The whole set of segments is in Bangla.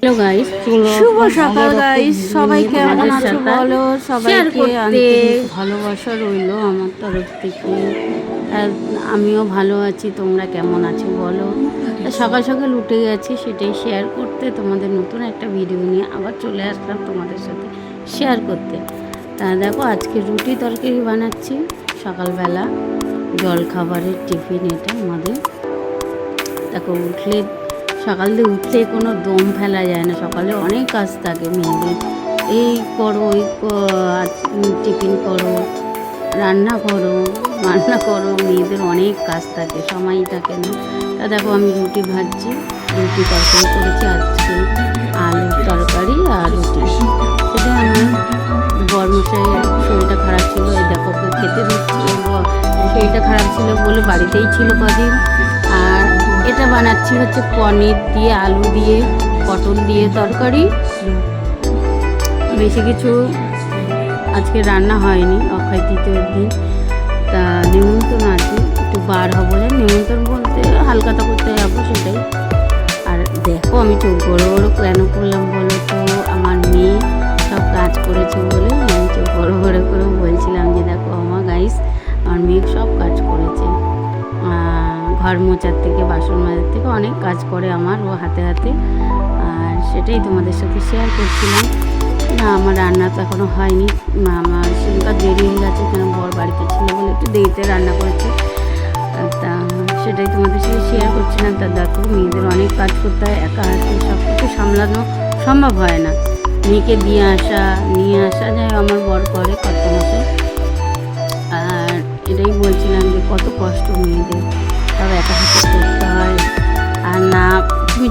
হ্যালো গাইস শুভ সকাল গাইস সবাই কেমন আছো বলো? সবাইকে। আন্তরিক ভালোবাসা রইল আমার তরফ থেকে। আমিও ভালো আছি তোমরা কেমন আছো বলো? সকাল সকাল উঠে গেছি সেটাই শেয়ার করতে তোমাদের নতুন একটা ভিডিও নিয়ে আবার চলে আসলাম তোমাদের সাথে শেয়ার করতে। তা দেখো আজকে রুটি তরকারি বানাচ্ছি। সকালবেলা জল খাবারের টিফিন এটা আমাদের। দেখো উঠলে সকাল দিয়ে উঠলে কোনো দম ফেলা যায় না। সকালে অনেক কাজ থাকে মেয়েদের। এই করো, ওই টিফিন করো, রান্না করো রান্না করো, মেয়েদের অনেক কাজ থাকে, সময় থাকে না। তা দেখো আমি রুটি ভাজছি, রুটি তরকারি করেছি আজকে আলুর তরকারি আর রুটি। সেটা আমার বর্মশাইয়ের শরীরটা খারাপ ছিল, এই দেখো, খেতে দিচ্ছি শরীরটা খারাপ ছিল বলে বাড়িতেই ছিল কদিন। এটা বানাচ্ছি হচ্ছে পনির দিয়ে, আলু দিয়ে, পটল দিয়ে তরকারি। বেশি কিছু আজকে রান্না হয়নি, অক্ষয় তৃতীয় দিন। তা নিমন্ত্রণ আছে একটু বার হব না নিমন্ত্রণ বলতে হালকাতা করতে যাব সেটাই। আর দেখো আমি চোখ বড়ো বড়ো কেন করলাম বলো তো, আমার মেয়ে সব কাজ করেছে বলে আমি চোখ বড়ো বড়ো ঘর মোচার থেকে, বাসন মাজার থেকে অনেক কাজ করে আমার ও হাতে হাতে। আর সেটাই তোমাদের সাথে শেয়ার করছিলাম। না, আমার রান্না তো এখনও হয়নি। আমার সেদিনকার দেরি হয়ে গেছে কেন বর বাড়িতে ছিল বলে একটু দেরিতে রান্না করেছে। তা সেটাই তোমাদের সাথে শেয়ার করছিলাম। তা দেখো, মেয়েদের অনেক কাজ করতে হয়, একা হাতে সব কিছু সামলানো সম্ভব হয় না। মেয়েকে দিয়ে আসা, নিয়ে আসা যায় আমার বর করে কত মাসে আর এটাই বলছিলাম যে কত কষ্ট মেয়েদের।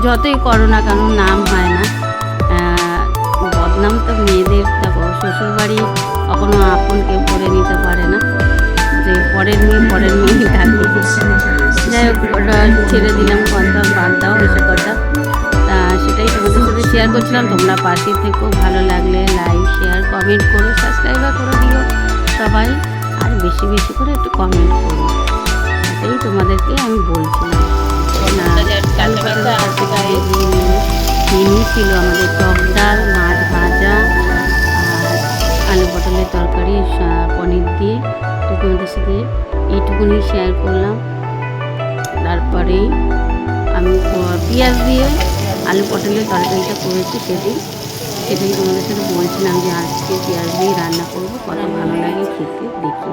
যতই করো না কেন নাম হয় না। বদনাম তো মেয়েদের দেখো শ্বশুরবাড়ি কখনো আপন কেউ করে নিতে পারে না। যে পরের মেয়ে পরের মেয়ে থাকে যাই হোক ওটা ছেড়ে দিলাম কথা বাদ দাও এসব কথা। তা সেটাই তোমাদের সাথে শেয়ার করছিলাম। তোমরা পাশে থেকেও ভালো লাগলে লাইক শেয়ার কমেন্ট করো সাবস্ক্রাইবার করে দিও সবাই। আর বেশি বেশি করে একটু কমেন্ট করো। এটাই তোমাদেরকে আমি বলছিলাম। মেনু পটলের তরকারি পনির দিয়ে তো তোমাদের সাথে এইটুকুনি শেয়ার করলাম। তারপরে আমি পেঁয়াজ দিয়ে আলু পটলের তরকারিটা করেছি সেদিন। সেটাই তোমাদের সাথে বলছিলাম যে আজকে পেঁয়াজ দিয়ে রান্না করব, কত ভালো লাগে খেতে দেখি।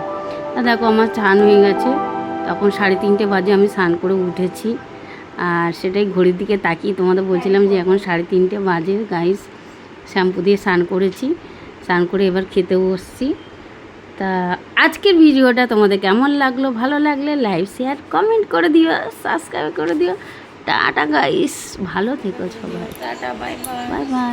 তা দেখো আমার স্নান হয়ে গেছে, তখন সাড়ে তিনটে বাজে আমি স্নান করে উঠেছি। আর সেটাই ঘড়ির দিকে তাকিয়ে তোমাদের বলছিলাম যে এখন সাড়ে তিনটে বাজে গাইস শ্যাম্পু দিয়ে স্নান করেছি। স্নান করে এবার খেতে বসছি। তা আজকের ভিডিওটা তোমাদের কেমন লাগল? ভালো লাগলে লাইভ শেয়ার কমেন্ট করে দিও সাবস্ক্রাইব করে দিও। টাটা গাইস ভালো থেকো সবাই। Tata bye bye bye bye